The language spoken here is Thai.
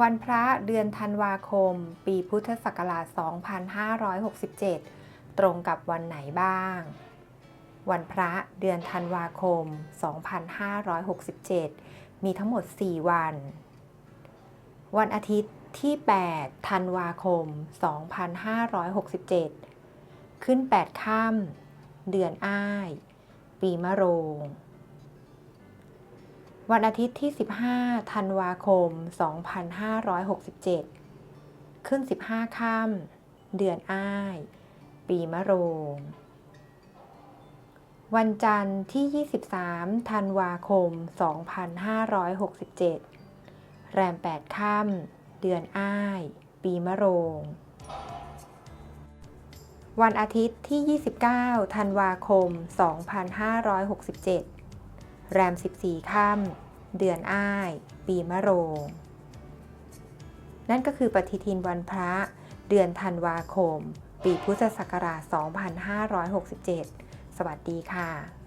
วันพระเดือนธันวาคม ปีพุทธศักราช 2567 ตรงกับวันไหนบ้าง วันพระเดือนธันวาคม 2567 มีทั้งหมด 4 วัน วันอาทิตย์ที่ 8 ธันวาคม 2567 ขึ้น 8 ค่ำเดือนอ้าย ปีมะโรง วันอาทิตย์ที่ 15 ธันวาคม 2567 ขึ้น 15 ค่ำ เดือนอ้าย ปีมะโรง วันจันทร์ที่ 23 ธันวาคม 2567 แรม 8 ค่ำ เดือนอ้าย ปีมะโรง วันอาทิตย์ที่ 29 ธันวาคม 2567 แรม 14 ค่ำ เดือนอ้าย ปีมะโรง นั่นก็คือปฏิทินวันพระ เดือนธันวาคม ปีพุทธศักราช 2567 สวัสดีค่ะ